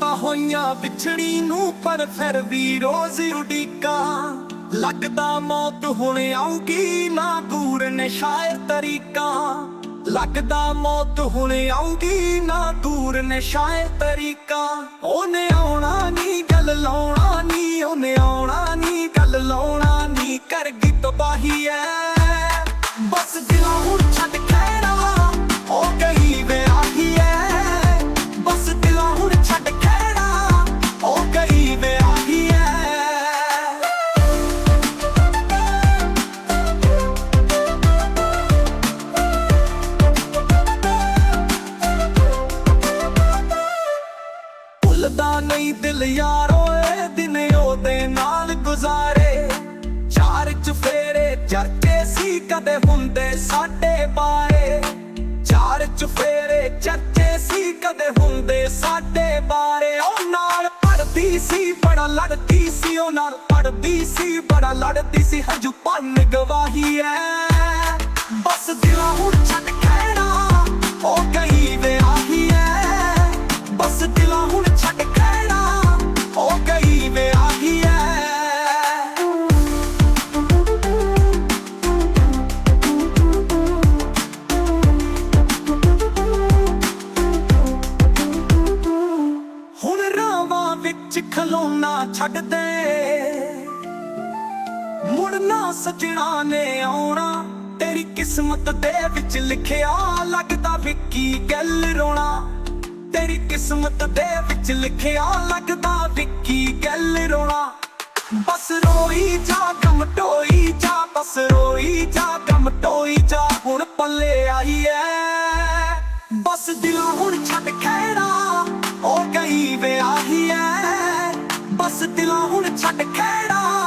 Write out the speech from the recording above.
ਤਾਂ ਹੋਈਆਂ ਵਿਛੜੀ ਨੂੰ, ਪਰ ਫਿਰ ਵੀ ਰੋਜ਼ ਉਡੀਕਾਂ। ਲੱਗਦਾ ਮੌਤ ਹੁਣ ਆਉਗੀ ਨਾ ਦੂਰ ਨੇ ਸ਼ਾਇਦ ਤਰੀਕਾ। ਲੱਗਦਾ ਮੌਤ ਹੁਣ ਆਉਗੀ ਨਾ ਦੂਰ ਨੇ ਸ਼ਾਇਦ ਤਰੀਕਾ। ਉਹਨੇ ਆਉਣਾ ਨਹੀਂ ਗੱਲ ਲਾਉਣਾ ਨਹੀਂ ਦਿਲ ਯਾਰੋ ਏ ਦਿਨ ਉਹਦੇ ਨਾਲ ਗੁਜ਼ਾਰੇ। ਚਾਰ ਚਫੇਰੇ ਚਰਚੇ ਸੀ ਕਦੇ ਹੁੰਦੇ ਸਾਡੇ ਬਾਰੇ। ਚਾਰ ਚਫੇਰੇ ਚਰਚੇ ਸੀ ਕਦੇ ਹੁੰਦੇ ਸਾਡੇ ਬਾਰੇ। ਉਹ ਨਾਲ ਪੜਦੀ ਸੀ, ਬੜਾ ਲੜਦੀ ਸੀ, ਉਹ ਨਾਲ ਪੜਦੀ ਸੀ, ਬੜਾ ਲੜਦੀ ਸੀ। ਹਜੂ ਪੰਨ ਗਵਾਹੀ ਐ। ਬਸ ਦਿਲਾਂ ਹੁਣ ਛੱਡ ਵਿੱਚ ਖਲੋਣਾ ਛੱਡ ਦੇ। ਮੁੜਨਾ ਸਜਣਾ ਨੇ ਆਉਣਾ। ਤੇਰੀ ਕਿਸਮਤ ਦੇ ਵਿੱਚ ਲਿਖਿਆ ਲੱਗਦਾ ਵਿੱਕੀ ਗੱਲ ਰੋਣਾ। ਤੇਰੀ ਕਿਸਮਤ ਦੇ ਵਿੱਚ ਲਿਖਿਆ ਲੱਗਦਾ ਵਿੱਕੀ ਗੱਲ ਰੋਣਾ। ਬਸ ਰੋਈ ਜਾ, ਗਮ ਟੋਈ ਜਾ, ਬਸ ਰੋਈ ਜਾ, ਗਮ ਟੋਈ ਜਾ, ਹੁਣ ਪੱਲੇ ਆਈ ਐ। ਬਸ ਦਿਲਾਂ ਹੁਣ ਛੱਡ ਖੈੜਾ ਉਹ ਗਈ ਵੇ ਆਹੀ ਬਸ ਦਿਲਾਂ ਹੁਣ ਛੱਡ ਖੇੜਾ।